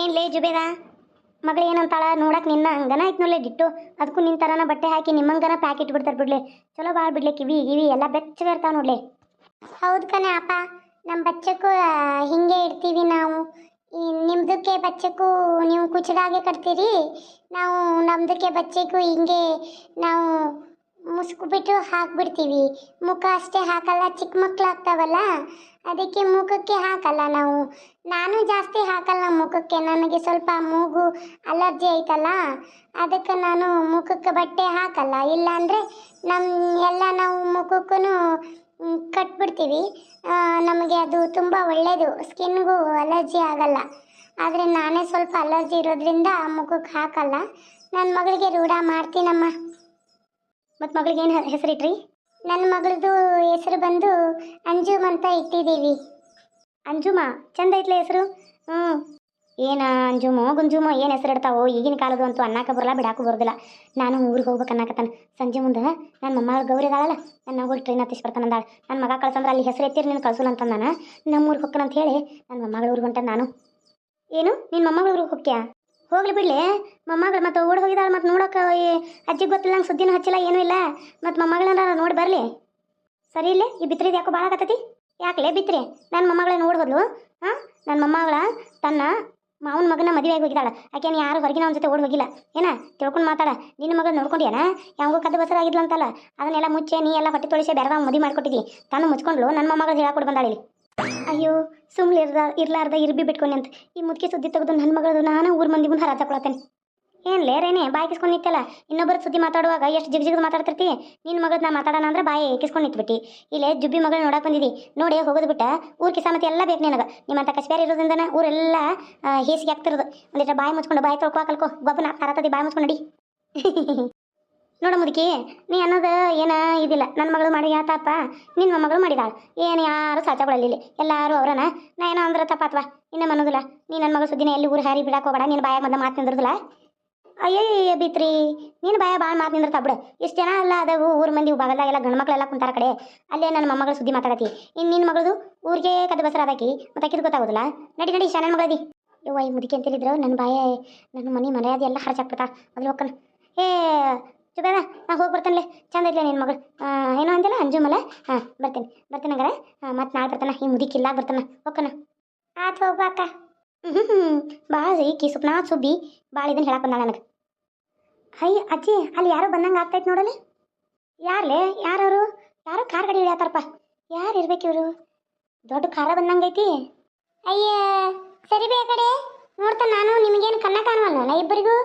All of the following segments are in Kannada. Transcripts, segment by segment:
ಏನ್ಲೇ ಜುಬೇದ? ಮಗಳು ಏನಂತಾಳ? ನೋಡಕ್ ನಿನ್ನ ಹಂಗನ ಐತ್ ನೋಡ್ಲೆ ಡಿಟ್ಟು ಅದಕ್ಕೂ ನಿನ್ ತರನ ಬಟ್ಟೆ ಹಾಕಿ ನಿಮ್ಮಂಗನ ಪ್ಯಾಕ್ ಇಟ್ಬಿಡ್ತಾರೆ ಬಿಡ್ಲೆ. ಚಲೋ ಭಾಳ ಬಿಡ್ಲೆ ಕಿವಿ, ಗಿವಿ ಎಲ್ಲ ಬೆಚ್ಚಗ ಇರ್ತಾವ ನೋಡ್ಲೆ. ಹೌದು ಕಣೆ ಅಪ್ಪ. ನಮ್ಮ ಬಚ್ಚಕ್ಕೂ ಹಿಂಗೆ ಇಡ್ತೀವಿ ನಾವು. ನಿಮ್ಮದಕ್ಕೆ ಬಚ್ಚಕ್ಕೂ ನೀವು ಕುಚ್ಚಲಾಗೆ ಕಟ್ತೀರಿ. ನಾವು ನಮ್ದಕ್ಕೆ ಬಚ್ಚಕ್ಕೂ ಹಿಂಗೆ ನಾವು ಮುಸ್ಕುಬಿಟ್ಟು ಹಾಕ್ಬಿಡ್ತೀವಿ. ಮುಖ ಅಷ್ಟೇ ಹಾಕಲ್ಲ, ಚಿಕ್ಕ ಮಕ್ಕಳು ಆಗ್ತಾವಲ್ಲ? ಅದಕ್ಕೆ ಮುಖಕ್ಕೆ ಹಾಕಲ್ಲ ನಾವು. ನಾನು ಜಾಸ್ತಿ ಹಾಕಲ್ಲ ಮುಖಕ್ಕೆ ನನಗೆ ಸ್ವಲ್ಪ ಮೂಗು ಅಲರ್ಜಿ ಐತಲ್ಲ? ಅದಕ್ಕೆ ನಾನು ಮುಖಕ್ಕೆ ಬಟ್ಟೆ ಹಾಕಲ್ಲ. ಇಲ್ಲಾಂದರೆ ನಮ್ಮ ಎಲ್ಲ ನಾವು ಮುಖಕ್ಕೂ ಕಟ್ಬಿಡ್ತೀವಿ. ನಮಗೆ ಅದು ತುಂಬ ಒಳ್ಳೆಯದು ಸ್ಕಿನ್ಗೂ ಅಲರ್ಜಿ ಆಗಲ್ಲ. ಆದರೆ ನಾನೇ ಸ್ವಲ್ಪ ಅಲರ್ಜಿ ಇರೋದ್ರಿಂದ ಮುಖಕ್ಕೆ ಹಾಕಲ್ಲ. ನನ್ನ ಮಗಳಿಗೆ ರೂಢ ಮಾಡ್ತೀನಮ್ಮ. ಮತ್ತು ಮಗಳಿಗೆ ಏನು ಹೆಸರಿಟ್ರಿ? ನನ್ನ ಮಗಳದು ಹೆಸರು ಬಂದು ಅಂಜುಮ್ ಅಂತ ಇಟ್ಟಿದ್ದೀವಿ ಅಂಜುಮ? ಚಂದ ಐತ್ಲೆ ಹೆಸರು? ಹ್ಞೂ ಏನ ಅಂಜುಮೋ ಗುಂಜುಮೋ ಏನು ಹೆಸರು ಇಡ್ತಾವೋ ಈಗಿನ ಕಾಲದ ಅಂತೂ ಅನ್ನಕ್ಕೆ ಬರಲ್ಲ ಬಿಡಾಕು ಬರೋದಿಲ್ಲ. ನಾನು ಊರಿಗೆ ಹೋಗ್ಬೇಕು ಅನ್ನಕತ್ತಾನೆ. ಸಂಜೆ ಮುಂದೆ ನನ್ನ ಮಮ್ಮ ಗೌರಿ ಅದಾಳಲ್ಲ ನನ್ನ ಹೋಗಿ ಟ್ರೈನ್ ಹತ್ತಿಸಿ ಬರ್ತಾನೆ ಅಂದಾಳೆ. ನನ್ನ ಮಗ ಕಳ್ಸಂದ್ರೆ ಅಲ್ಲಿ ಹೆಸರು ಎತ್ತಿರಿ ನೀನು ಕಳ್ಸಲ್ಲ ಅಂತ ನಾನು ನಮ್ಮ ಊರಿಗೆ ಹೋಗ್ತಾನಂತ ಹೇಳಿ ನನ್ನ ಮೊಮ್ಮಗಳ ಊರಿಗೆ ಹೊಂಟೆ ನಾನು. ಏನು? ನಿನ್ನ ಮೊಮ್ಮಗಳ ಊರಿಗೆ ಹೋಗ್ತೀಯಾ? ಹೋಗ್ಲಿ ಬಿಡ್ಲಿ. ಮೊಮ್ಮಗಳು ಮತ್ತೆ ಓಡಿ ಹೋಗಿದ್ದಾಳೆ ಮತ್ತೆ ನೋಡೋಕೆ ಅಜ್ಜಿಗೆ ಗೊತ್ತಿಲ್ಲ ಸುದ್ದಿನೂ ಹಚ್ಚಿಲ್ಲ, ಏನೂ ಇಲ್ಲ. ಮತ್ತು ಮೊಮ್ಮಗಳನ್ನ ನೋಡಿ ಬರಲಿ. ಸರಿ ಇಲ್ಲೇ, ಈ ಬಿತ್ರಿದು ಯಾಕೋ ಭಾಳ ಆಗತ್ತತಿ? ಯಾಕಲೇ ಬಿತ್ರಿ? ನನ್ನ ಮೊಮ್ಮಗಳೇ ಓಡ್ ಹೋದ್ಲು. ಹಾಂ? ನನ್ನ ಮೊಮ್ಮಗಳ ತನ್ನ ಮಾವನ ಮಗನ ಮದುವೆ ಆಗಿ ಹೋಗಿದ್ದಾಳೆ ಆಕೆನ ಯಾರು ಹೊರಗಿನ ಅವನ ಜೊತೆ ಓಡ್ ಹೋಗಿಲ್ಲ. ಏನ? ತಿಳ್ಕೊಂಡು ಮಾತಾಡ. ನಿನ್ನ ಮಗನ ನೋಡ್ಕೊಂಡ್ಯಾನ? ಯಾವಾಗೂ ಕದ್ದು ಬಸರ ಅಂತಲ್ಲ ಅದನ್ನೆಲ್ಲ ಮುಚ್ಚೆ, ನೀ ಎಲ್ಲ ಹೊಟ್ಟೆ ತೊಳಿಸಿ ಬೇರೆ ಮದುವೆ ಮಾಡ್ಕೊಟ್ಟಿದ್ದಿ ತಾನು ಮುಚ್ಕೊಂಡ್ಲು ನನ್ನ ಮೊಮ್ಮಗಳು ಹೇಳಕೊಂಡು ಬಂದಾಳೆ ಇಲ್ಲಿ. ಅಯ್ಯೋ, ಸುಮ್ನೆ ಇರ್ದ, ಇರ್ಲಾರ್ದ ಇರ್ಬಿ ಬಿಟ್ಕೊಂಡೆ ಅಂತ. ಈ ಮುದುಕಿ ಸುದ್ದಿ ತೆಗೆದು ನನ್ನ ಮಗಳದು ನಾನು ಊರ ಮಂದಿ ಮುಂದೆ ಹರಾಜ ಏನ್ ಲೇ ರೇನೆ ಬಾಯಿ ಕಿಸ್ಕೊಂಡು ಇನ್ನೊಬ್ಬರ ಸುದ್ದಿ ಮಾತಾಡುವಾಗ ಎಷ್ಟು ಜಿಗ್ ಜಿಗ್ ಮಾತಾಡ್ತಿರ್ತಿ? ನಿನ್ನ ಮಗದ್ ನಾ ಮಾತಾಡೋಣ ಅಂದ್ರೆ ಬಾಯಿ ಕಿಸ್ಕೊಂಡು ಇಲ್ಲೇ ಜುಬ್ಬಿ ಮಗಳು ನೋಡಕ್ ಬಂದಿದ್ದಿ ನೋಡಿ ಹೋಗೋದು ಬಿಟ್ಟ. ಊರ್ ಕಿಸಾಮತಿ ಎಲ್ಲ ಬೇಕು ನಿನಗೆ. ನಿಮ್ಮಂತ ಕಸ್ಬ್ಯಾರ ಇರೋದ್ರಿಂದ ಊರೆಲ್ಲ ಹೀಸಿಗೆ ಹೇಸಿಗೆ ಆಗ್ತಿರೋದು ಒಂದಿಟ್ಟು ಬಾಯಿ ಮುಚ್ಕೊಂಡು ಬಾಯಿ ತೊಳ್ಕೊ, ಕಲ್ಕೊ. ಗೊಬ್ಬನ, ಹರತದಿ ಬಾಯಿ ಮುಚ್ಕೊಂಡು ನಡಿ. ನೋಡ ಮುದುಕಿ, ನೀ ಅನ್ನೋದು ಏನ ಇದಿಲ್ಲ. ನನ್ನ ಮಗಳು ಮಾಡಿ ಯಾತಪ್ಪ ನಿನ್ನ ಮೊಮ್ಮಗಳು ಮಾಡಿದಾಳ. ಏನು ಯಾರು ಸಾಚಗೊಳ್ಳಲಿಲ್ಲ ಎಲ್ಲರೂ ಅವ್ರನ. ನಾ ಏನೋ ಅಂದ್ರೆ ತಪ್ಪಾತ್ವಾ? ಇನ್ನ ಅನ್ನೋದಿಲ್ಲ ನೀ ನನ್ನ ಮಗಳ ಸುದ್ದಿನ ಎಲ್ಲಿ ಊರು ಹಾರಿ ಬಿಡಕ್ಕೆ ಹೋಗಬೇಡ. ನಿನ್ನ ಬಾಯಾಗ ಮಂದ ಮಾತು ನಿಂದಿರೋದಿಲ್ಲ? ಅಯ್ಯ ಬಿತ್ರಿ, ನೀನು ಬಾಯ ಭಾಳ ಮಾತು ನಿಂದ್ರ ಬಿಡು. ಇಷ್ಟು ಜನ ಅಲ್ಲ ಅದಾವು ಊರ್ ಮಂದಿ ಬಾಗಲ್ದಾಗೆಲ್ಲ ಗಂಡು ಮಕ್ಕಳೆಲ್ಲ ಕುಂತಾರ ಕಡೆ. ಅಲ್ಲೇ ನನ್ನ ಮೊಮ್ಮಗಳ ಸುದ್ದಿ ಮಾತಾಡತಿ. ಇನ್ನು ನಿನ್ನ ಮಗಳದು ಊರಿಗೆ ಕದ ಬಸರ ಅದಾಕಿ ಮತ್ತೆ ಅಕ್ಕಿದು ಗೊತ್ತಾಗೋದಿಲ್ಲ. ನಡಿ ನಡಿ ಶಾನ ಮಗಳದಿ ಯವ್ವ, ಈ ಮುದುಕಿ ಅಂತೇಳಿದ್ರು ನನ್ನ ಬಾಯ ನನ್ನ ಮನೆ ಮರ್ಯಾದೆ ಎಲ್ಲ ಹರಚಾಕ್ಬಿಡ್ತಾ ಅದ್ರ ಹೋಗ್ಕನ. ಏ ಚುಬೇದ ನಾ ಹೋಗಿ ಬರ್ತೇನೆ ಚಂದ ಐತ್ಲೆ ನಿನ್ನ ಮಗಳು. ಏನೋ ಅಂದಿಲ್ಲ ಅಂಜುಮಲ್ಲ ಹಾಂ, ಬರ್ತೀನಿ. ಬರ್ತೀನಿ ಹಂಗಾರೆ. ಮತ್ತೆ ನಾಳೆ ಬರ್ತಾನ. ಈ ಮುದಿಕಿಲ್ಲ ಬರ್ತಾನ. ಹೋಗ್ಕನ ಆತು ಅಕ್ಕ. ಹ್ಞೂ ಹ್ಞೂ ಭಾಳ ಈಕಿ ಸುಪ್ನಾ ಸುಬ್ಬಿ. ಭಾಳ ಇದನ್ನು ಹೇಳಕ್ಕೆ ಬಂದಾಳ ನನಗೆ. ಹೈ, ಅಜ್ಜಿ, ಅಲ್ಲಿ ಯಾರೋ ಬಂದಂಗೆ ಆಗ್ತೈತೆ ನೋಡಲಿ ಯಾರ್ಲೇ? ಯಾರವರು? ಯಾರೋ ಕಾರ್ ಗಡಿ ಹಿಡಿಯತ್ತಾರಪ್ಪ ಯಾರು ಇರ್ಬೇಕು ಇವರು? ದೊಡ್ಡ ಖಾರ ಬಂದಂಗೈತಿ ಅಯ್ಯ, ಸರಿ ಬೇ ಕಡೆ. ನೋಡ್ತಾ ನಾನು, ನಿಮಗೇನು ಕಣ್ಣ ಕಾಣುವಲ್ಲ ಇಬ್ಬರಿಗೂ,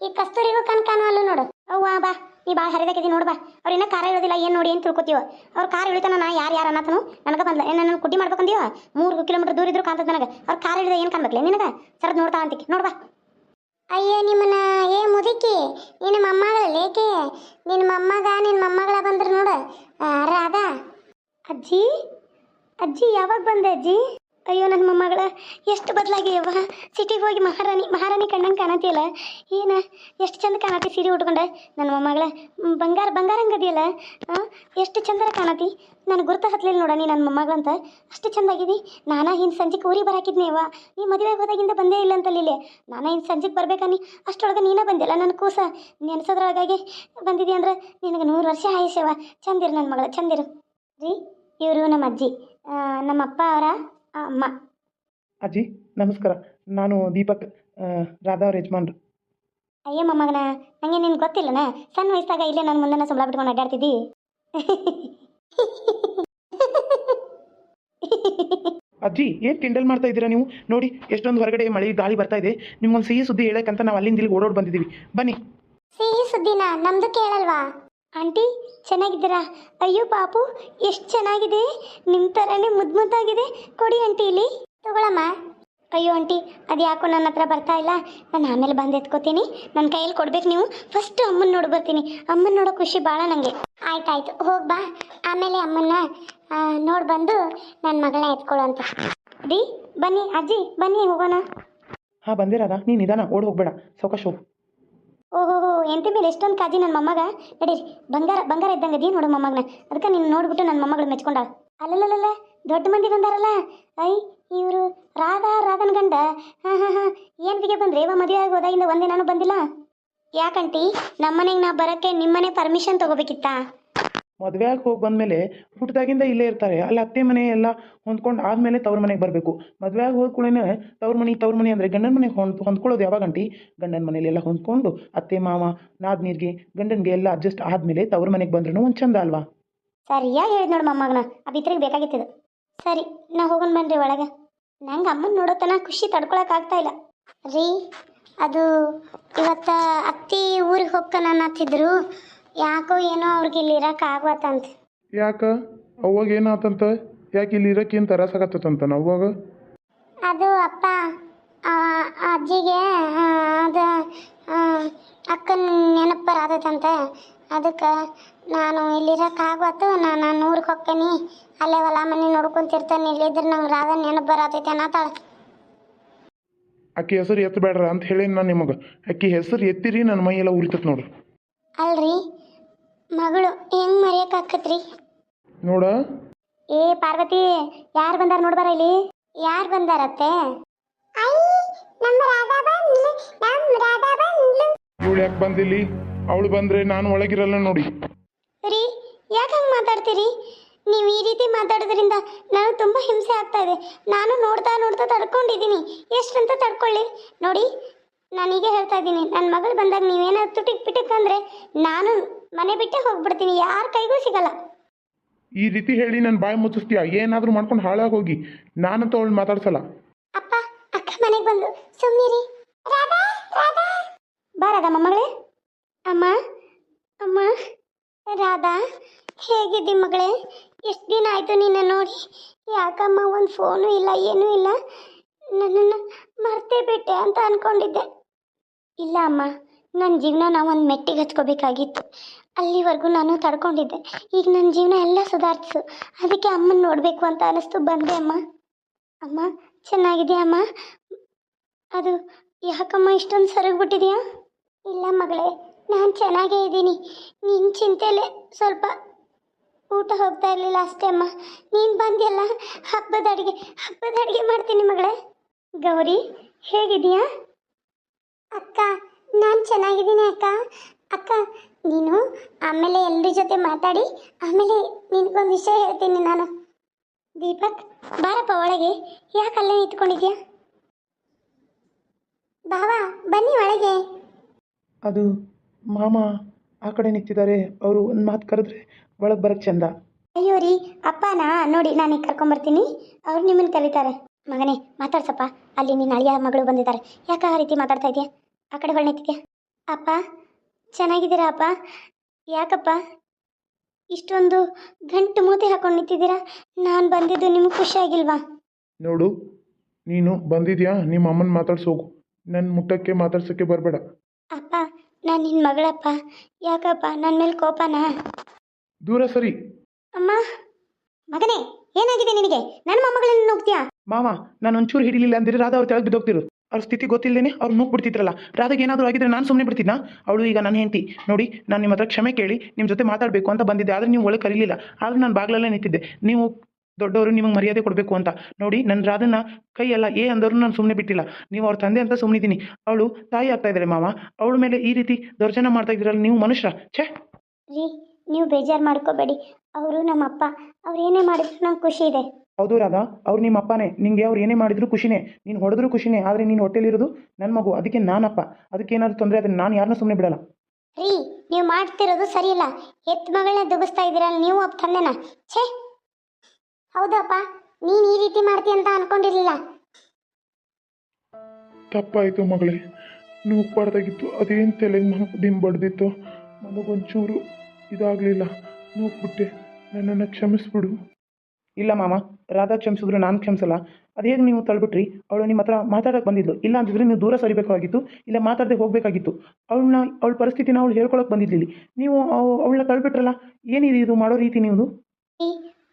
ಈ ಕಸ್ತೂರಿಗೂ ಕಣ್ ಕಾಣುವಲ್ಲ ನೋಡು. ಅವ್ವ ಬಾ. ನೀ ಭಾಳ ಹರಿದಕ್ಕಿದಿ ನೋಡ್ಬಾ ಅವ್ರು ಇನ್ನೂ ಕಾರ ಇಳೋದಿಲ್ಲ ಏನು ನೋಡಿ ಏನು ತಿಳ್ಕೊತೀವ. ಅವ್ರ ಕಾರ್ ಇಳಿತಾನ ನಾ ಯಾರು ಯಾರು ಅನ್ನತನು ನನಗೆ ಬಂದ ಏನು ನನ್ನ ಕುಡ್ಡಿ ಮಾಡ್ಬೇಕಂದೀವ ಮೂರು ಕಿಲೋಮೀಟರ್ ದೂರ ಇದ್ರು ಕಾಣ್ತದ ನನಗೆ. ಅವ್ರ ಕಾರ್ ಇಳಿದ ಏನು ಕಾಣ್ಬೇಕಲ್ಲ ನಿನಗೆ? ಸರದ್ ನೋಡ್ತಾ ಅಂತಿಕ್ಕೆ ನೋಡ್ಬಾ ಅಯ್ಯೋ ನಿಮ್ಮನ್ನ ಏ ಮುದುಕಿ ನಿನ್ನ ಮೊಮ್ಮಗಳು ಲೇಕೆ ನಿನ್ನ ಮಮ್ಮಗ ನಿನ್ನ ಮಮ್ಮಗಳ ಬಂದ್ರು ನೋಡು. ರಾಧಾ. ಅಜ್ಜಿ? ಅಜ್ಜಿ ಯಾವಾಗ ಬಂದೆ ಅಜ್ಜಿ? ಅಯ್ಯೋ ನನ್ನ ಮೊಮ್ಮಗಳ, ಎಷ್ಟು ಬದಲಾಗ್ಯವ ಸಿಟಿಗೆ ಹೋಗಿ ಮಹಾರಾಣಿ ಮಹಾರಾಣಿ ಕಣ್ಣಂಗೆ ಕಾಣತಿಯಲ್ಲ? ಏನ, ಎಷ್ಟು ಚಂದ ಕಾಣತಿ ಸೀರೆ ಉಟ್ಕೊಂಡೆ? ನನ್ನ ಮೊಮ್ಮಗಳ ಬಂಗಾರ ಬಂಗಾರ ಹಂಗದಿಯಲ್ಲ ಎಷ್ಟು ಚಂದರ ಕಾಣತಿ? ನಾನು ಗುರುತ ಹತ್ಲಿಲ್ಲ ನೋಡ ನೀ ನನ್ನ ಮೊಮ್ಮಗಳಂತ. ಅಷ್ಟು ಚಂದ ಆಗಿದಿ ನಾನಾ ಹಿಂದೆ ಸಂಜೆಗೆ ಊರಿಗೆ ಬರಾಕಿದ್ನೇವ ನೀ ಮದುವೆಗೆ ಹೋದಾಗಿಂದ ಬಂದೇ ಇಲ್ಲ ಅಂತಲ್ಲಿಲ್ಲೇ ನಾನಾ ಹಿಂದೆ ಸಂಜೆಗೆ ಬರ್ಬೇಕನ್ನಿ ಅಷ್ಟೊಳಗೆ ನೀನೇ ಬಂದಿಲ್ಲ ನನ್ನ ಕೂಸ? ನೆನೆಸೋದ್ರೊಳಗಾಗಿ ಬಂದಿದೆ ಅಂದ್ರೆ ನಿನಗೆ ನೂರು ವರ್ಷ ಆಯುಷ್ಯವ ಚಂದಿರು ನನ್ನ ಮಗಳ ಚಂದಿರು. ರೀ, ಇವರು ನಮ್ಮ ಅಜ್ಜಿ ನಮ್ಮ ಅಪ್ಪ ಅವರ ಅಮ್ಮ ಅಜ್ಜಿ ನಮಸ್ಕಾರ. ನಾನು ದೀಪಕ್ ಆ, ರಾಧಾ ಅವ್ರ ಯಜಮಾನ್ರು. ಅಯ್ಯ ಮೊಮ್ಮಗನ ನಂಗೆ ನಿನ್ ಗೊತ್ತಿಲ್ಲನ? ಸಣ್ಣ ವಯಸ್ಸಾಗ ಇಲ್ಲೇ ನನ್ನ ಮುಂದೆ ಸಂಬಳ ಬಿಟ್ಕೊಂಡು ಅಡ್ಡಾಡ್ತಿದ್ದಿ? ಅಜ್ಜಿ ಏನು ಕಿಂಡಲ್ ಮಾಡ್ತಾ ಇದ್ದೀರಾ ನೀವು? ನೋಡಿ ಎಷ್ಟೊಂದು ಹೊರಗಡೆ ಮಳೆ ಗಾಳಿ ಬರ್ತಾ ಇದೆ. ನಿಮ್ಗೊಂದು ಸಿಹಿ ಸುದ್ದಿ ಹೇಳಕ್ಕಂತ ನಾವು ಅಲ್ಲಿಂದ ಇಲ್ಲಿ ಓಡೋಡ್ ಬಂದಿದ್ದೀವಿ. ಬನ್ನಿ. ಸಿಹಿ ಸುದ್ದಿನ? ನಮ್ದು ಕೇಳಲ್ವಾ? ಆಂಟಿ, ಚೆನ್ನಾಗಿದ್ದೀರಾ? ಅಯ್ಯೋ ಪಾಪು, ಎಷ್ಟು ಚೆನ್ನಾಗಿದೆ. ನಿಮ್ಮ ಥರನೇ ಮುದ್ದು ಮುದ್ದಾಗಿದೆ. ಕೊಡಿ ಆಂಟಿ ಇಲ್ಲಿ. ತಗೊಳಮ್ಮ. ಅಯ್ಯೋ ಆಂಟಿ ಅದು ಯಾಕೋ ನನ್ನ ಹತ್ರ ಬರ್ತಾ ಇಲ್ಲ. ನಾನು ಆಮೇಲೆ ಬಂದು ಎತ್ಕೋತೀನಿ. ನನ್ನ ಕೈಯಲ್ಲಿ ಕೊಡ್ಬೇಕು ನೀವು. ಫಸ್ಟ್ ಅಮ್ಮನ ನೋಡಿ ಬರ್ತೀನಿ. ಅಮ್ಮನ ನೋಡೋ ಖುಷಿ ಭಾಳ ನನಗೆ ಆಯ್ತಾಯ್ತು, ಹೋಗಿ ಬಾ. ಆಮೇಲೆ ಅಮ್ಮನ್ನ ನೋಡಿ ಬಂದು ನನ್ನ ಮಗಳನ್ನ ಎತ್ಕೊಳ್ಳೋ ಅಂತ. ಡಿ ಬನ್ನಿ, ಅಜ್ಜಿ, ಬನ್ನಿ ಹೋಗೋಣ. ಹಾಂ, ಬಂದಿರಾದ. ನೀನು ನಿಧಾನ, ಓಡ್ ಹೋಗ್ಬೇಡ. ಸಾವಕಾಶ ಓಹೋ ಎಂತ ಮೇಲೆ ಎಷ್ಟೊಂದು ಕಾಜಿ ನನ್ನ ಮೊಮ್ಮಗ? ನಡೀರಿ ಬಂಗಾರ ಬಂಗಾರ ಇದ್ದಂಗೆ ಅದಿ ನೋಡು ಮೊಮ್ಮಗನ. ಅದಕ್ಕೆ ನೀನು ನೋಡ್ಬಿಟ್ಟು ನನ್ನ ಮೊಮ್ಮಗಳು ಮೆಚ್ಕೊಂಡಾಳ ಅಲ್ಲಲ್ಲಲ್ಲ ದೊಡ್ಡ ಮಂದಿ ಬಂದಾರಲ್ಲ? ಐ, ಇವರು ರಾಧಾ, ರಾಧನ್ ಗಂಡ. ಹಾಂ ಹಾಂ ಹಾಂ. ಏನು ಬಿಗೆ ಬಂದ್ರೆ? ಇವ ಮದುವೆ ಆಗಿ ಹೋದಾಗಿಂದ ಒಂದೇ ನಾನು ಬಂದಿಲ್ಲ? ಯಾಕಂಟಿ? ನಮ್ಮನೆಗೆ ನಾ ಬರೋಕ್ಕೆ ನಿಮ್ಮನೆ ಪರ್ಮಿಷನ್ ತಗೋಬೇಕಿತ್ತಾ? ಮದುವೆ ಆಗಿ ಹೋಗಿ ಬಂದಮೇಲೆ ಹುಟ್ಟಿದಾಗಿಂದ ಇಲ್ಲೇ ಇರ್ತಾರೆ. ಅಲ್ಲಿ ಅತ್ತೆ ಮನೆ ಎಲ್ಲ ಹೊಂದ್ಕೊಂಡು ಆದಮೇಲೆ ತವ್ರ ಮನೆಗೆ ಬರಬೇಕು. ಮದುವೆ ಆಗಿ ಹೋದ ಕೂಡಲೇ ತವ್ರ ಮನೆ ತವ್ರ ಮನೆ ಅಂದರೆ ಗಂಡನ ಮನೆಗೆ ಹೊಂದ್, ಹೊಂದ್ಕೊಳ್ಳೋದು ಯಾವಾಗ ಅಂಟಿ ಗಂಡನ ಮನೇಲಿ ಎಲ್ಲ ಹೊಂದ್ಕೊಂಡು ಅತ್ತೆ, ಮಾವ ನಾದ್ನೀರಿಗೆ ಗಂಡನಿಗೆ ಎಲ್ಲ ಅಡ್ಜಸ್ಟ್ ಆದಮೇಲೆ ತವ್ರ ಮನೆಗೆ ಬಂದ್ರೂ ಒಂದು ಚಂದ ಅಲ್ವಾ? ಸರಿಯಾಗಿ ಹೇಳಿದ್ ನೋಡು ಮೊಮ್ಮಗನ. ಅದು ಬಿತ್ರಿಗೆ ಬೇಕಾಗಿತ್ತಿದು ಸರಿ, ನಾ ಹೋಗೋಣ ಬನ್ರಿ ಒಳಗೆ. ನಂಗೆ ಅಮ್ಮನ ನೋಡೋತನ ಖುಷಿ ತಡ್ಕೊಳಕ್ ಆಗ್ತಾ ಇಲ್ಲ. ರೀ, ಅದು ಇವತ್ತ ಅತ್ತಿ ಊರಿಗೆ ಹೋಗ್ತಾನ ಅನ್ನತ್ತಿದ್ರು ಯಾಕೋ ಏನೋ ಅವ್ರಿಗೆ ಇಲ್ಲಿ ಇರಕ್ಕೆ ಆಗ್ವತ್ತಂತ. ಯಾಕ? ಅವಾಗ ಏನಾತಂತ? ಯಾಕೆ ಇಲ್ಲಿ ಇರಕ್ಕೆ ಏನು ತರಾಸಾಗತ್ತಂತ ಅವಾಗ ಅದು ಅಪ್ಪ ಆ, ಆ ಅಜ್ಜಿಗೆ ಆ, ಅದು ಅಕ್ಕನ ನೆನಪು ಬರಾದತಂತ ಅದಕ್ಕೆ ನಾನು ಇಲ್ಲಿರಕ್ಕೆ ಆಗ್ವತ್ತು ನಾನು ನಾನು ಊರಿಗೆ ಹೋಗ್ತೇನೆ. ಅಲ್ಲೇ ಹೊಲ ಮನೆ ನೋಡ್ಕೊಂತಿರ್ತೇನೆ ಇಲ್ಲಿದ್ರೆ ನಂಗೆ ರಾಧ ನೆನಪು ಬರತೈತೆ ಅನ್ನತ್ತಾಳೆ ಅಕ್ಕಿ ಹೆಸರು ಎತ್ತಬೇಡ್ರ ಅಂತ ಹೇಳೇನಿ ನಾನು ನಿಮಗೆ? ಅಕ್ಕಿ ಹೆಸರು ಎತ್ತಿರಿ ನನ್ನ ಮೈ ಎಲ್ಲ ಉರಿತತ್ ನೋಡ್ರಿ. ಅಲ್ರಿ ಮಗಳು ಹೆಂಗ್ ಮರೆಯಕ್ಕಾಕತ್ರಿ ನೋಡ. ಏ ಪಾರ್ವತಿ ಯಾರು ಬಂದಾರ ನೋಡ್ಬಾರ ಇಲ್ಲಿ. ಯಾರು ಬಂದಾರತ್ತೆ ಇವಳು ಯಾಕೆ ಬಂದಿಲ್ಲಿ? ಅವಳು ಬಂದ್ರೆ ನಾನು ಒಳಗಿರಲ್ಲ ನೋಡಿ. ರೀ ಯಾಕೆ ಹಂಗೆ ಮಾತಾಡ್ತೀರಿ? ನೀವು ಈ ರೀತಿ ಮಾತಾಡೋದ್ರಿಂದ ನಾನು ತುಂಬ ಹಿಂಸೆ ಆಗ್ತಾ ಇದೆ. ನಾನು ನೋಡ್ತಾ ನೋಡ್ತಾ ತಡ್ಕೊಂಡಿದ್ದೀನಿ. ಎಷ್ಟಂತ ತಡ್ಕೊಳ್ಳಿ. ನೋಡಿ ನಾನೀಗ ಹೇಳ್ತಾ ಇದ್ದೀನಿ ನನ್ನ ಮಗಳು ಬಂದಾಗ ನೀವೇನಾದ್ರು ತುಟಿಕ್ ಪಿಟಿಕ್ ಅಂದರೆ ನಾನು ಮನೆ ಬಿಟ್ಟೆ ಹೋಗ್ಬಿಡ್ತೀನಿ ಯಾರ ಕೈಗೂ ಸಿಗಲ್ಲ. ಈ ರೀತಿ ಹೇಳಿ ನನ್ನ ಬಾಯಿ ಮುಚ್ಚಿಸ್ತೀಯ? ಏನಾದರೂ ಮಾಡ್ಕೊಂಡು ಹಾಳಾಗಿ ಹೋಗಿ ನಾನಂತ ಅವಳು ಮಾತಾಡ್ಸಲ್ಲ. ಅಪ್ಪ ಅಕ್ಕ ಮನೆಗೆ ಬಂದು ಸುಮ್ಮನಿರಿ ಬಾರದ ಮೊಮ್ಮಗಳೇ. ಅಮ್ಮ ಅಮ್ಮ. ರಾಧಾ ಹೇಗಿದ್ದಿ ಮಗಳೇ? ಎಷ್ಟು ದಿನ ಆಯಿತು ನಿನ್ನ ನೋಡಿ? ಯಾಕಮ್ಮ ಒಂದು ಫೋನು ಇಲ್ಲ ಏನೂ ಇಲ್ಲ. ನನ್ನನ್ನು ಮರ್ತೇ ಬಿಟ್ಟೆ ಅಂತ ಅಂದ್ಕೊಂಡಿದ್ದೆ ಇಲ್ಲ ಅಮ್ಮ ನನ್ನ ಜೀವನ ನಾವು ಒಂದು ಮೆಟ್ಟಿಗೆ ಹಚ್ಕೋಬೇಕಾಗಿತ್ತು. ಅಲ್ಲಿವರೆಗೂ ನಾನು ತಡ್ಕೊಂಡಿದ್ದೆ. ಈಗ ನನ್ನ ಜೀವನ ಎಲ್ಲ ಸುಧಾರಿಸು ಅದಕ್ಕೆ ಅಮ್ಮನ ನೋಡಬೇಕು ಅಂತ ಅನ್ನಿಸ್ತು ಬಂದೆ ಅಮ್ಮ. ಅಮ್ಮ, ಚೆನ್ನಾಗಿದೆಯಾ ಅಮ್ಮ? ಅದು ಯಾಕಮ್ಮ ಇಷ್ಟೊಂದು ಸರಗ್ಬಿಟ್ಟಿದೆಯಾ? ಇಲ್ಲ ಮಗಳೇ, ನಾನು ಚೆನ್ನಾಗೇ ಇದ್ದೀನಿ. ನಿನ್ನ ಚಿಂತೆಲೆ ಸ್ವಲ್ಪ ಊಟ ಹೋಗ್ತಾ ಇರಲಿಲ್ಲ ಅಷ್ಟೇ ಅಮ್ಮ. ನೀನು ಬಂದಿಯಲ್ಲ? ಹಬ್ಬದ ಅಡುಗೆ ಹಬ್ಬದ ಅಡುಗೆ ಮಾಡ್ತೀನಿ ಮಗಳೇ. ಗೌರಿ, ಹೇಗಿದೆಯಾ? ಅಕ್ಕ, ನಾನು ಚೆನ್ನಾಗಿದ್ದೀನಿ ಅಕ್ಕ. ಅಕ್ಕ ನೀನು ಆಮೇಲೆ ಎಲ್ಲರ ಜೊತೆ ಮಾತಾಡಿ ಆಮೇಲೆ ನಿನಗೊಂದು ವಿಷಯ ಹೇಳ್ತೀನಿ ನಾನು. ದೀಪಕ್ ಬಾರಪ್ಪ ಒಳಗೆ. ಯಾಕೆ ಅಲ್ಲೇ ನಿಂತ್ಕೊಂಡಿದ್ಯಾ? ಬಾವಾ ಬನ್ನಿ ಒಳಗೆ. ಅದು ಮಾಮ ಆ ಕಡೆ ನಿಂತಿದ್ದಾರೆ. ಅವರು ಒಂದು ಮಾತು ಕರೆದ್ರೆ ಒಳಗೆ ಬರಕ್ಕೆ ಚಂದ. ಅಯ್ಯೋ ರೀ ಅಪ್ಪನಾ? ನೋಡಿ ನಾನು ಕರ್ಕೊಂಬರ್ತೀನಿ. ಅವ್ರು ನಿಮ್ಮನ್ನು ಕರೀತಾರೆ. ಮಗನೇ ಮಾತಾಡ್ಸಪ್ಪ. ಅಲ್ಲಿ ನಿನ್ನ ಅಳಿಯ ಮಗಳು ಬಂದಿದ್ದಾರೆ. ಯಾಕೆ ಆ ರೀತಿ ಮಾತಾಡ್ತಾ ಇದೆಯಾ? ಆ ಕಡೆ ಹೊಳೆ ನಿಂತಿದ್ಯಾ? ಅಪ್ಪ ಚೆನ್ನಾಗಿದ್ದೀರಾ ಅಪ್ಪ ಯಾಕಪ್ಪ? ಇಷ್ಟೊಂದು ಗಂಟು ಮೂತಿ ಹಾಕೊಂಡು ನಿಂತಿದ್ದೀರಾ? ನಾನು ಬಂದಿದ್ದು ನಿಮ್ಗೆ ಖುಷಿಯಾಗಿಲ್ವಾ ನೋಡು ನೀನು ಬಂದಿದ್ಯಾ? ನಿಮ್ಮ ಅಮ್ಮನ ಮಾತಾಡ್ಸೋಗು. ನನ್ನ ಮುಟ್ಟಕ್ಕೆ ಮಾತಾಡ್ಸೋಕ್ಕೆ ಬರಬೇಡ. ಅಪ್ಪ ನಾನು ನಿನ್ನ ಮಗಳಪ್ಪ. ಯಾಕಪ್ಪ? ನನ್ನ ಮೇಲೆ ಕೋಪನಾ? ದೂರ ಸರಿ. ಅಮ್ಮ! ಮಗನೇ ಏನಾಗಿದೆ ನಿನಗೆ? ನನ್ನ ಮೊಮ್ಮಗಳನ್ನ ನೋಡ್ತೀಯಾ? ಮಾವ ನಾನು ಒಂಚೂರು ಹಿಡಿಲಿಲ್ಲ ಅಂದ್ರೆ ರಾಧಾ ಅವ್ರು ಕೆಳಗೆ ಬಿದ್ದೋಗ್ತಿರು ಅವ್ರ ಸ್ಥಿತಿ ಗೊತ್ತಿಲ್ಲದೇನೆ ಅವ್ರು ನುಗ್ಗಿ ಬಿಡ್ತಿದ್ರಲ್ಲ ರಾಧಾಗೆ ಏನಾದರೂ ಆಗಿದ್ರೆ ನಾನು ಸುಮ್ಮನೆ ಬಿಡ್ತಿದ್ನ? ಅವಳು ಈಗ ನನ್ನ ಹೆಂಡತಿ. ನೋಡಿ, ನಾನು ನಿಮ್ಮ ಹತ್ರ ಕ್ಷಮೆ ಕೇಳಿ ನಿಮ್ಮ ಜೊತೆ ಮಾತಾಡಬೇಕು ಅಂತ ಬಂದಿದ್ದೆ. ಆದರೆ ನೀವು ಒಳಗೆ ಕರೀಲಿಲ್ಲ. ಆದ್ರೆ ನಾನು ಬಾಗ್ಲಲ್ಲೇ ನಿಂತಿದ್ದೆ. ನೀವು ದೊಡ್ಡವರು ನಿಮಗೆ ಮರ್ಯಾದೆ ಕೊಡಬೇಕು ಅಂತ. ನೋಡಿ ನನ್ನ ರಾಧನ ಕೈ ಎಲ್ಲ ಏ ಅಂದರೂ ನಾನು ಸುಮ್ಮನೆ ಬಿಟ್ಟಿಲ್ಲ. ನೀವು ಅವ್ರ ತಂದೆ ಅಂತ ಸುಮ್ಮನಿದ್ದೀನಿ ಅವಳು ತಾಯಿ ಆಗ್ತಾ ಇದ್ದಾರೆ ಮಾವ. ಅವಳ ಮೇಲೆ ಈ ರೀತಿ ದೌರ್ಜನ್ಯ ಮಾಡ್ತಾ ಇದ್ದೀರಲ್ಲ ನೀವು ಮನುಷ್ಯ ಛೇ! ನೀವು ಬೇಜಾರು ಮಾಡ್ಕೋಬೇಡಿ. ಅವರು ನಮ್ಮಪ್ಪ. ಅವ್ರು ಏನೇ ಮಾಡಿದ್ರು ನಂಗೆ ಖುಷಿ ಇದೆ. ಹೌದು ರಾಧಾ ಅವ್ರು ನಿಮ್ಮ ಅಪ್ಪನೇ. ನಿಂಗೆ ಅವ್ರು ಏನೇ ಮಾಡಿದ್ರು ಖುಷಿನೇ. ನೀನು ಹೊಡೆದ್ರು ಖುಷಿನೇ. ಆದರೆ ನೀನು ಹೊಟ್ಟೆಲಿರೋದು ನನ್ನ ಮಗು. ಅದಕ್ಕೆ ನಾನಪ್ಪ. ಅದಕ್ಕೆ ಏನಾದರೂ ತೊಂದರೆ ಆದರೆ ನಾನು ಯಾರನ್ನೂ ಸುಮ್ಮನೆ ಬಿಡಲ್ಲ. ರೀ ನೀವು ಮಾಡ್ತಿರೋದು ಸರಿ ಇಲ್ಲ ಎತ್ತ ಮಗಳನ್ನ ದುಗಿಸ್ತಾ ಇದ್ದೀರಲ್ಲ ನೀವು ಅಪ್ಪ ತಂದೆನ? ಛೇ! ಹೌದಪ್ಪ. ನೀನು ಈ ರೀತಿ ಮಾಡ್ತೀಯ ಅಂತ ಅನ್ಕೊಂಡಿರ್ಲಿಲ್ಲ. ತಪ್ಪಾಯಿತು ಮಗಳೇ. ನೂಗ್ಬಾರ್ದಾಗಿತ್ತು ಅದೇನು ತಲೆ ನನಗೆ ಡಿಮ್ ಬಡ್ದಿತ್ತು ನನಗೊಂಚೂರು ಇದಾಗಲಿಲ್ಲ. ನೂಗ್ಬಿಟ್ಟೆ ನನ್ನನ್ನು ಕ್ಷಮಿಸ್ಬಿಡು. ಇಲ್ಲ ಮಾಮ. ರಾಧಾ ಕ್ಷಮಿಸಿದ್ರು ನಾನು ಕ್ಷಮಿಸಲ್ಲ. ಅದು ಹೇಗೆ ನೀವು ತಳ್ಬಿಟ್ರಿ? ಅವಳು ನಿಮ್ಮ ಹತ್ರ ಮಾತಾಡೋಕೆ ಬಂದಿದ್ಲು. ಇಲ್ಲ ಅಂತಿದ್ರೆ ನೀವು ದೂರ ಸರಿಬೇಕಾಗಿತ್ತು ಇಲ್ಲ ಮಾತಾಡದೆ ಹೋಗಬೇಕಾಗಿತ್ತು. ಅವಳನ್ನ ಅವಳ ಪರಿಸ್ಥಿತಿನ ಅವಳು ಹೇಳ್ಕೊಳಕ್ಕೆ ಬಂದಿದ್ಲಿ ನೀವು ಅವಳನ್ನ ತಳ್ಬಿಟ್ರಲ್ಲ? ಏನಿದೆ ಇದು ಮಾಡೋ ರೀತಿ ನೀವು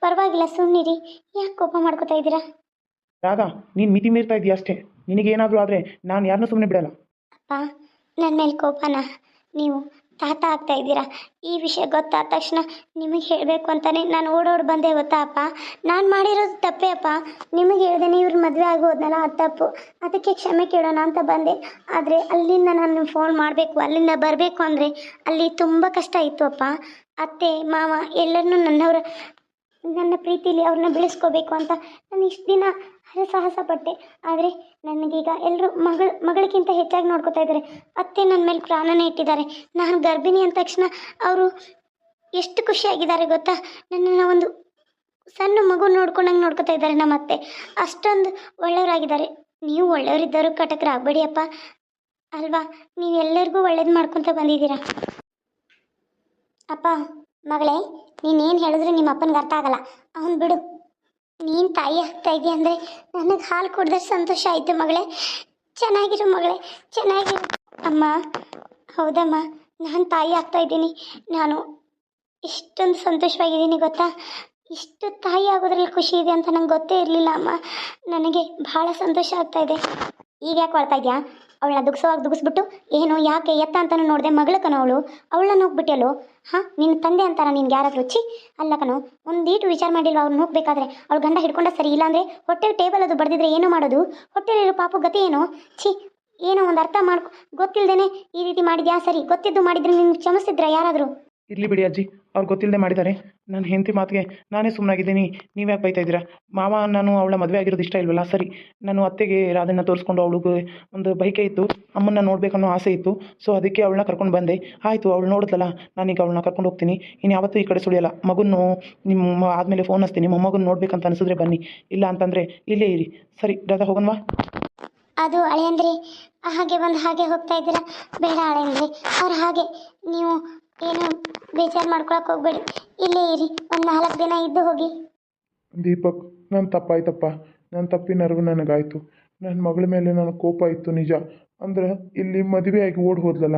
ಪರವಾಗಿಲ್ಲ ಸುಮ್ಮನಿರಿ ಯಾಕೆ ಕೋಪ ಮಾಡ್ಕೋತಾ ಇದ್ದೀರಾ? ರಾಧಾ ನೀನು ಮಿತಿ ಮೀರ್ತಾ ಇದೀಯ ಅಷ್ಟೇ. ನಿನಗೇನಾದರೂ ಆದರೆ ನಾನು ಯಾರನ್ನೂ ಸುಮ್ಮನೆ ಬಿಡಲ್ಲ. ಅಪ್ಪ ನನ್ನ ಮೇಲೆ ಕೋಪನ ನೀವು ತಾತ ಆಗ್ತಾ ಇದ್ದೀರಾ? ಈ ವಿಷಯ ಗೊತ್ತಾದ ತಕ್ಷಣ ನಿಮಗೆ ಹೇಳಬೇಕು ಅಂತಾನೆ ನಾನು ಓಡೋಡಿ ಬಂದೆ ಗೊತ್ತಾ ಅಪ್ಪ? ನಾನು ಮಾಡಿರೋದು ತಪ್ಪೇ ಅಪ್ಪ? ನಿಮಗೆ ಹೇಳ್ದೇನೆ ಇವ್ರ ಮದುವೆ ಆಗೋದ್ನಲ್ಲ ಅದು ತಪ್ಪು. ಅದಕ್ಕೆ ಕ್ಷಮೆ ಕೇಳೋಣ ಅಂತ ಬಂದೆ. ಆದರೆ ಅಲ್ಲಿಂದ ನಾನು ಫೋನ್ ಮಾಡಬೇಕು, ಅಲ್ಲಿಂದ ಬರಬೇಕು ಅಂದರೆ ಅಲ್ಲಿ ತುಂಬ ಕಷ್ಟ ಇತ್ತು ಅಪ್ಪ. ಅತ್ತೆ, ಮಾವ ಎಲ್ಲರನ್ನೂ ನನ್ನವರ, ನನ್ನ ಪ್ರೀತಿಲಿ ಅವ್ರನ್ನ ಬೆಳೆಸ್ಕೋಬೇಕು ಅಂತ ನಾನು ಇಷ್ಟು ದಿನ ಹರಸಾಹಸ ಪಟ್ಟೆ. ಆದರೆ ನನಗೀಗ ಎಲ್ಲರೂ ಮಗಳು, ಮಗಳಿಗಿಂತ ಹೆಚ್ಚಾಗಿ ನೋಡ್ಕೋತಾ ಇದ್ದಾರೆ. ಅತ್ತೆ ನನ್ನ ಮೇಲೆ ಪ್ರಾಣನೇ ಇಟ್ಟಿದ್ದಾರೆ. ನಾನು ಗರ್ಭಿಣಿ ಅಂದ ತಕ್ಷಣ ಅವರು ಎಷ್ಟು ಖುಷಿಯಾಗಿದ್ದಾರೆ ಗೊತ್ತಾ? ನನ್ನನ್ನು ಒಂದು ಸಣ್ಣ ಮಗು ನೋಡ್ಕೊಂಡಂಗೆ ನೋಡ್ಕೋತಾ ಇದ್ದಾರೆ ನಮ್ಮ ಅತ್ತೆ ಅಷ್ಟೊಂದು ಒಳ್ಳೆಯವರಾಗಿದ್ದಾರೆ. ನೀವು ಒಳ್ಳೆಯವರಿದ್ದರೂ ಅಪ್ಪ ಅಲ್ವಾ? ನೀವೆಲ್ಲರಿಗೂ ಒಳ್ಳೇದು ಮಾಡ್ಕೊತ ಬಂದಿದ್ದೀರಾ? ಅಪ್ಪ, ಮಗಳೇ, ನೀನೇನು ಹೇಳಿದ್ರು ನಿಮ್ಮ ಅಪ್ಪನಿಗೆ ಅರ್ಥ ಆಗಲ್ಲ. ಅವನು ಬಿಡು. ನೀನು ತಾಯಿ ಆಗ್ತಾ ಇದೆಯಾ ಅಂದರೆ ನನಗೆ ಹಾಲು ಕುಡ್ದ್ರೆ ಸಂತೋಷ ಆಯಿತು ಮಗಳೇ. ಚೆನ್ನಾಗಿರು ಮಗಳೇ, ಚೆನ್ನಾಗಿರು. ಅಮ್ಮ, ಹೌದಮ್ಮ, ನಾನು ತಾಯಿ ಆಗ್ತಾ ಇದ್ದೀನಿ. ನಾನು ಇಷ್ಟೊಂದು ಸಂತೋಷವಾಗಿದ್ದೀನಿ ಗೊತ್ತಾ? ಇಷ್ಟು ತಾಯಿ ಆಗೋದ್ರಲ್ಲಿ ಖುಷಿ ಇದೆ ಅಂತ ನಂಗೆ ಗೊತ್ತೇ ಇರಲಿಲ್ಲ ಅಮ್ಮ. ನನಗೆ ಭಾಳ ಸಂತೋಷ ಆಗ್ತಾ ಇದೆ. ಈಗ ಯಾಕೆ ಇದೆಯಾ? ಅವಳನ್ನ ದುಗ್ಸೋವಾಗಿ ದುಗಿಸ್ಬಿಟ್ಟು, ಏನು, ಯಾಕೆ ಎತ್ತ ಅಂತಾನು ನೋಡಿದೆ ಮಗಳ ಕಣ ಅವಳು? ಅವಳನ್ನ ಹೋಗ್ಬಿಟ್ಟೆಲ್ಲೋ ಹಾಂ, ನಿನ್ನ ತಂದೆ ಅಂತಾರ ನಿನ್ಗೆ ಯಾರಾದರೂ? ರುಚಿ ಅಲ್ಲ ಕಣೋ, ಒಂದೀಟು ವಿಚಾರ ಮಾಡಿಲ್ವ ಅವ್ನು ಹೋಗ್ಬೇಕಾದ್ರೆ ಅವ್ಳು ಗಂಡ ಹಿಡ್ಕೊಂಡ ಸರಿ ಇಲ್ಲಾಂದರೆ ಹೊಟ್ಟೆ ಟೇಬಲ್ ಅದು ಬಡ್ದಿದ್ರೆ ಏನು ಮಾಡೋದು? ಹೊಟ್ಟೆಲಿರೋ ಪಾಪು ಗತಿ ಏನೋ? ಛೀ, ಏನೋ ಒಂದು ಅರ್ಥ ಮಾಡ್ಕೊ, ಗೊತ್ತಿಲ್ದೇನೆ ಈ ರೀತಿ ಮಾಡಿದ್ಯಾ? ಸರಿ, ಗೊತ್ತಿದ್ದು ಮಾಡಿದ್ರೆ ನಿನ್ಗೆ ಕ್ಷಮಿಸಿದ್ರ ಯಾರಾದರೂ? ಇರಲಿ ಬಿಡಿ ಅಜ್ಜಿ, ಅವ್ರು ಗೊತ್ತಿಲ್ಲದೆ ಮಾಡಿದ್ದಾರೆ. ನನ್ನ ಹೆಂಡತಿ ಮಾತಿಗೆ ನಾನೇ ಸುಮ್ಮನಾಗಿದ್ದೀನಿ ನೀವು ಯಾಕೆ ಬೈತಾ ಇದ್ದೀರಾ? ಮಾವ ನಾನು ಅವಳ ಮದುವೆ ಆಗಿರೋದು ಇಷ್ಟ ಇಲ್ವಲ್ಲ? ಸರಿ. ನಾನು ಅತ್ತೆಗೆ ರಾಧನ್ನ ತೋರಿಸ್ಕೊಂಡು ಅವಳಿಗೆ ಒಂದು ಬೈಕೆ ಇತ್ತು. ಅಮ್ಮನ್ನ ನೋಡಬೇಕನ್ನೋ ಆಸೆ ಇತ್ತು. ಸೊ ಅದಕ್ಕೆ ಅವಳನ್ನ ಕರ್ಕೊಂಡು ಬಂದೆ. ಆಯಿತು, ಅವಳು ನೋಡಿದ್ಲಲ್ಲ ನಾನೀಗ ಅವಳನ್ನ ಕರ್ಕೊಂಡು ಹೋಗ್ತೀನಿ. ಇನ್ನು ಯಾವತ್ತೂ ಈ ಕಡೆ ಸುಳಿಯಲ್ಲ. ಮಗುನು ನಿಮ್ಮ ಆದಮೇಲೆ ಫೋನ್ ಹಚ್ತೀನಿ. ಮೊಮ್ಮಗನ ನೋಡ್ಬೇಕಂತ ಅನಿಸಿದ್ರೆ ಬನ್ನಿ. ಇಲ್ಲ ಅಂತಂದರೆ ಇಲ್ಲೇ ಇರಿ. ಸರಿ, ರಾಧಾ ಹೋಗೋಣವಾ? ಅದು ಅಳೆಯಂದ್ರಿ. ಹಾಗೆ ಬಂದು ಹಾಗೆ ಹೋಗ್ತಾ ಇದ್ದೀರಾ? ಬೇಡ ಅಳೆಯಂದ್ರಿ. ಅವ್ರು ಹಾಗೆ ನೀವು ಏನು ಬೇಜಾರು ಮಾಡ್ಕೊಳಕ್ಕೆ ಹೋಗ್ಬೇಡಿ. ಇಲ್ಲೇ ಇರಿ, ಒಂದು ನಾಲ್ಕು ದಿನ ಇದ್ದು ಹೋಗಿ. ದೀಪಕ್ ನನ್ನ ತಪ್ಪಾಯ್ತಪ್ಪ. ನನ್ನ ತಪ್ಪಿನ ಅರಿವು ನನಗಾಯ್ತು. ನನ್ನ ಮಗಳ ಮೇಲೆ ನನಗೆ ಕೋಪ ಇತ್ತು ನಿಜ. ಅಂದ್ರೆ ಇಲ್ಲಿ ಮದುವೆಯಾಗಿ ಓಡ್ ಹೋದ್ಲಲ್ಲ?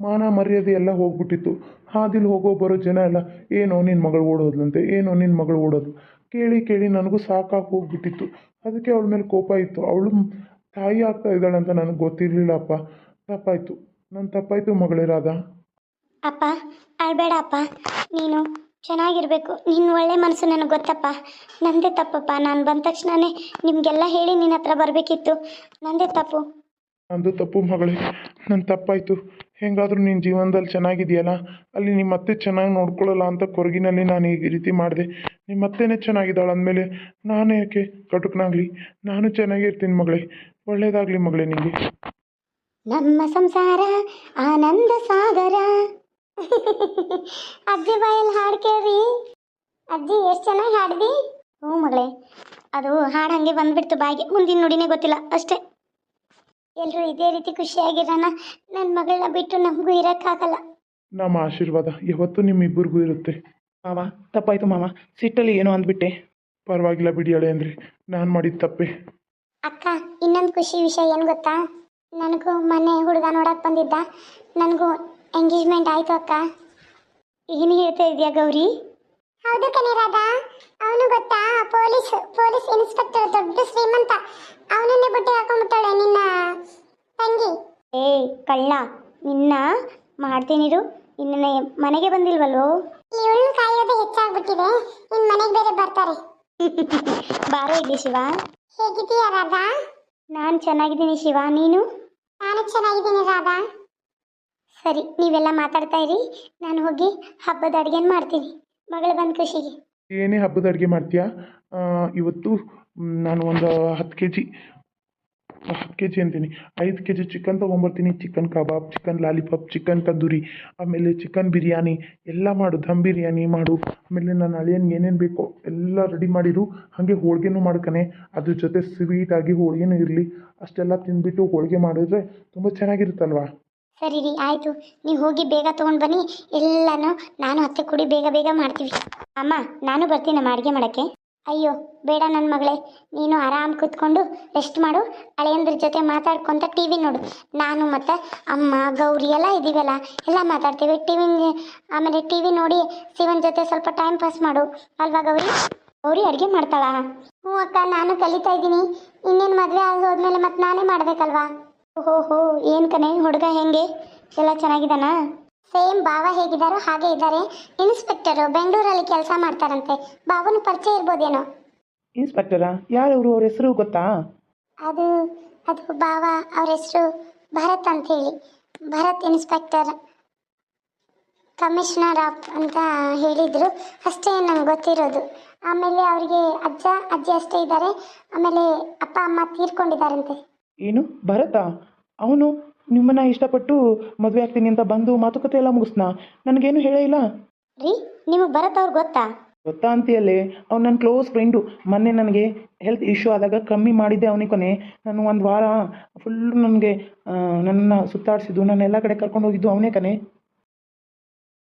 ಮಾನ ಮರ್ಯಾದೆ ಎಲ್ಲ ಹೋಗ್ಬಿಟ್ಟಿತ್ತು. ಹಾದಿಲ್ ಹೋಗೋ ಬರೋ ಜನ ಎಲ್ಲ, ಏನೋ ನಿನ್ನ ಮಗಳು ಓಡೋದ್ಲಂತೆ ಏನೋ ನಿನ್ನ ಮಗಳು ಓಡೋದು ಕೇಳಿ ಕೇಳಿ ನನಗೂ ಸಾಕಾಗಿ ಹೋಗ್ಬಿಟ್ಟಿತ್ತು. ಅದಕ್ಕೆ ಅವಳ ಮೇಲೆ ಕೋಪ ಇತ್ತು. ಅವಳು ತಾಯಿ ಆಗ್ತಾ ಇದ್ದಾಳಂತ ನನಗೆ ಗೊತ್ತಿರಲಿಲ್ಲಪ್ಪ. ತಪ್ಪಾಯಿತು. ನನ್ನ ತಪ್ಪಾಯಿತು ಮಗಳೇ ರಾಧಾ. ಅಪ್ಪ ಅಳ್ಬೇಡ ಅಪ್ಪ ನೀನು ಚೆನ್ನಾಗಿರ್ಬೇಕು. ನಿನ್ನ ಒಳ್ಳೆ ಮನಸ್ಸು ನನಗೆ ಗೊತ್ತಪ್ಪ. ನಂದೇ ತಪ್ಪಪ್ಪ. ನಾನು ಬಂದ ತಕ್ಷಣನೇ ನಿಮಗೆಲ್ಲ ಹೇಳಿ ನಿನ್ನ ಹತ್ರ ಬರಬೇಕಿತ್ತು. ನಂದೇ ತಪ್ಪು. ನಂದು ತಪ್ಪು ಮಗಳೇ. ನನ್ನ ತಪ್ಪಾಯಿತು. ಹೆಂಗಾದರೂ ನಿನ್ನ ಜೀವನದಲ್ಲಿ ಚೆನ್ನಾಗಿದೆಯಲ್ಲ? ಅಲ್ಲಿ ನಿಮ್ಮ ಅತ್ತೆ ಚೆನ್ನಾಗಿ ನೋಡ್ಕೊಳ್ಳಲ್ಲ ಅಂತ ಕೊರಗಿನಲ್ಲಿ ನಾನು ಈ ರೀತಿ ಮಾಡಿದೆ. ನಿಮ್ಮ ಅತ್ತೆನೇ ಚೆನ್ನಾಗಿದ್ದಾಳೆ ಅಂದಮೇಲೆ ನಾನು ಯಾಕೆ ಕಟುಕನಾಗಲಿ? ನಾನು ಚೆನ್ನಾಗಿರ್ತೀನಿ ಮಗಳೇ. ಒಳ್ಳೇದಾಗಲಿ ಮಗಳೇ ನಿಮಗೆ ನಮ್ಮ ಸಂಸಾರ ಆನಂದ ಸಾಗರ. ಅಜ್ಜಿ ಬಾಯಲ್ಲಿ ಹಾಡು ಕೇಳ್ರಿ ಅಜ್ಜಿ ಎಷ್ಟು ಚೆನ್ನಾಗಿ ಹಾಡ್ದಿ? ಹ್ಞೂ ಮಗಳೇ. ಅದು ಹಾಡು ಹಂಗೆ ಬಂದ್ಬಿಡ್ತು ಬಾಯಿಗೆ ಮುಂದಿನ ನುಡಿನೇ ಗೊತ್ತಿಲ್ಲ ಅಷ್ಟೇ. ಎಲ್ಲರೂ ಇದೇ ರೀತಿ ಖುಷಿಯಾಗಿರೋಣ. ನನ್ನ ಮಗಳನ್ನ ಬಿಟ್ಟು ನಮಗೂ ಇರೋಕ್ಕಾಗಲ್ಲ. ನಮ್ಮ ಆಶೀರ್ವಾದ ಯಾವತ್ತೂ ನಿಮ್ಮಿಬ್ಬರಿಗೂ ಇರುತ್ತೆ. ಮಾವ ತಪ್ಪಾಯ್ತು ಮಾವ. ಸಿಟ್ಟಲ್ಲಿ ಏನೋ ಅಂದ್ಬಿಟ್ಟೆ. ಪರವಾಗಿಲ್ಲ ಬಿಡಿ ಅಳೆ ಅಂದರೆ ನಾನು ಮಾಡಿದ ತಪ್ಪೆ. ಅಕ್ಕ ಇನ್ನೊಂದು ಖುಷಿ ವಿಷಯ ಏನು ಗೊತ್ತಾ? ನನಗೂ ಮೊನ್ನೆ ಹುಡುಗ ನೋಡಕ್ಕೆ ಬಂದಿದ್ದ. ನನಗೂ ಎಂಗೇಜ್ಮೆಂಟ್ ಆಯಿತು ಅಕ್ಕ. ಏನು ಹೇಳ್ತಾ ಇದೆಯಾ ಗೌರಿ? ಹೌದು ಕಣೆ ರಾಧಾ. ಅವನು ಗೊತ್ತಾ ಪೊಲೀಸ್ ಪೊಲೀಸ್ ಇನ್ಸ್ಪೆಕ್ಟರ್ ದೊಡ್ಡ ಶ್ರೀಮಂತ. ಅವನನ್ನೇ ಬುಟ್ಟಿ ಹಾಕೊಂಡ್ಬಿಟ್ಟಾಳೆ ನಿನ್ನ ತಂಗಿ. ಏ ಕಳ್ಳ. ನಿನ್ನ ಮಾಡ್ತೀನಿರು. ನಿನ್ನ ಮನೆಗೆ ಬಂದಿಲ್ವಲ್ಲೋ? ಇವಳು ಕಾಯೋದೇ ಹೆಚ್ಚಾಗ್ಬಿಟ್ಟಿದೆ. ನಿನ್ ಮನೆಗೆ ಬೇರೆ ಬರ್ತಾರೆ. ಬಾರೋ ಇಲ್ಲಿ ಶಿವ. ಹೇಗಿದ್ದೀಯಾ ರಾಧಾ? ನಾನು ಚೆನ್ನಾಗಿದ್ದೀನಿ ಶಿವ ನೀನು? ನಾನು ಚೆನ್ನಾಗಿದ್ದೀನಿ ರಾಧಾ. ಸರಿ, ನೀವೆಲ್ಲ ಮಾತಾಡ್ತಾ ಇರಿ. ನಾನು ಹೋಗಿ ಹಬ್ಬದ ಅಡುಗೆನ ಮಾಡ್ತೀನಿ. ಮಗಳು ಬಂದು ಖುಷಿಗೆ ಏನೇ ಹಬ್ಬದ ಅಡುಗೆ ಮಾಡ್ತೀಯಾ? ಇವತ್ತು ನಾನು ಒಂದು ಹತ್ತು ಕೆ ಜಿ ಹತ್ತು ಕೆ ಜಿ ಅಂತೀನಿ. ಐದು K G chicken ತೊಗೊಂಬರ್ತೀನಿ. Chicken kebab, chicken lollipop, chicken tandoori, ಆಮೇಲೆ ಚಿಕನ್ ಬಿರಿಯಾನಿ, ಎಲ್ಲ ಮಾಡು. ದಮ್ ಬಿರಿಯಾನಿ ಮಾಡು. ಆಮೇಲೆ ನನ್ನ ಅಳಿಯನ್ಗೆ ಏನೇನು ಬೇಕೋ ಎಲ್ಲ ರೆಡಿ ಮಾಡಿರು. ಹಾಗೆ ಹೋಳಿಗೆನೂ ಮಾಡ್ಕನೆ ಅದ್ರ ಜೊತೆ ಸ್ವೀಟಾಗಿ ಹೋಳಿಗೆನೂ ಇರಲಿ. ಅಷ್ಟೆಲ್ಲ ತಿಂದುಬಿಟ್ಟು ಹೋಳಿಗೆ ಮಾಡಿದ್ರೆ ತುಂಬ ಚೆನ್ನಾಗಿರುತ್ತಲ್ವಾ? ಸರಿ ರೀ, ಆಯಿತು. ನೀವು ಹೋಗಿ ಬೇಗ ತೊಗೊಂಡು ಬನ್ನಿ. ಎಲ್ಲನೂ ನಾನು ಅತ್ತೆ ಕುಡಿ ಬೇಗ ಬೇಗ ಮಾಡ್ತೀವಿ. ಅಮ್ಮ, ನಾನು ಬರ್ತೀನಿ ನಮ್ಮ ಅಡುಗೆ ಮಾಡೋಕ್ಕೆ. ಅಯ್ಯೋ, ಬೇಡ ನನ್ನ ಮಗಳೇ. ನೀನು ಆರಾಮ್ ಕೂತ್ಕೊಂಡು ರೆಸ್ಟ್ ಮಾಡು. ಹಳೆಯಂದ್ರ ಜೊತೆ ಮಾತಾಡ್ಕೊಂತ ಟಿ ವಿ ನೋಡು. ನಾನು ಮತ್ತು ಅಮ್ಮ, ಗೌರಿ ಎಲ್ಲ ಇದ್ದೀವಲ್ಲ ಎಲ್ಲ ಮಾತಾಡ್ತೀವಿ. ಟಿ ವಿ ಆಮೇಲೆ ಟಿ ವಿ ನೋಡಿ ಶಿವನ್ ಜೊತೆ ಸ್ವಲ್ಪ ಟೈಮ್ ಪಾಸ್ ಮಾಡು. ಅಲ್ವಾ ಗೌರಿ? ಗೌರಿ ಅಡುಗೆ ಮಾಡ್ತಾಳಾ? ಹ್ಞೂ ಅಕ್ಕ, ನಾನು ಕಲಿತಾ ಇದ್ದೀನಿ. ಇನ್ನೇನು ಮದುವೆ ಆಗಿ ಹೋದ್ಮೇಲೆ ಮತ್ತೆ ನಾನೇ ಮಾಡಬೇಕಲ್ವಾ? ಓಹೋ ಹೋ ಏನು ಕಣೆ ಹುಡುಗ ಹೆಂಗೆ? ಎಲ್ಲ ಚೆನ್ನಾಗಿದ್ದಾನಾ? ಸೇಮ್ ಬಾವ ಹೇಗಿದ್ದಾರೋ ಹಾಗೆ ಇದ್ದಾರೆ ಇನ್ಸ್ಪೆಕ್ಟರು ಬೆಂಗಳೂರಲ್ಲಿ ಕೆಲಸ ಮಾಡ್ತಾರಂತೆ. ಬಾವನ ಪರಿಚಯ ಇರ್ಬೋದೇನೋ? ಇನ್ಸ್ಪೆಕ್ಟರಾ? ಯಾರವರು ಅವ್ರ ಹೆಸರು ಗೊತ್ತಾ? ಅದು ಅದು ಬಾವ ಅವ್ರ ಹೆಸರು ಭರತ್ ಅಂತ ಹೇಳಿ ಭರತ್ ಇನ್ಸ್ಪೆಕ್ಟರ್. ಕಮಿಷನರ್ ಆಫ್ ಅಂತ ಹೇಳಿದರು. ಅಷ್ಟೇ ನಂಗೆ ಗೊತ್ತಿರೋದು. ಆಮೇಲೆ ಅವರಿಗೆ ಅಜ್ಜ ಅಜ್ಜಿ ಅಷ್ಟೇ ಇದ್ದಾರೆ. ಆಮೇಲೆ ಅಪ್ಪ ಅಮ್ಮ ತೀರ್ಕೊಂಡಿದ್ದಾರಂತೆ. ಏನು? ಭರತ? ಅವನು ನಿಮ್ಮನ್ನ ಇಷ್ಟಪಟ್ಟು ಮದುವೆ ಆಗ್ತೀನಿ ಅಂತ ಬಂದು ಮಾತುಕತೆ ಎಲ್ಲ ಮುಗಿಸ್ನಾ? ನನಗೇನು ಹೇಳೇ ಇಲ್ಲ. ರೀ ನಿಮಗೆ ಭರತ್ ಅವ್ರು ಗೊತ್ತಾ? ಗೊತ್ತಾ ಅಂತೀಯಲ್ಲೇ? ಅವ್ನು ನನ್ನ ಕ್ಲೋಸ್ ಫ್ರೆಂಡು ಮೊನ್ನೆ ನನಗೆ ಹೆಲ್ತ್ ಇಶ್ಯೂ ಆದಾಗ ಕಮ್ಮಿ ಮಾಡಿದ್ದೆ ಅವನಿಗೆ ಕೊನೆ. ನಾನು ಒಂದು ವಾರ ಫುಲ್ಲು ನನಗೆ ನನ್ನ ಸುತ್ತಾಡಿಸಿದ್ದು. ನನ್ನ ಎಲ್ಲ ಕಡೆ ಕರ್ಕೊಂಡು ಹೋಗಿದ್ದು ಅವನೇ ಕನೆ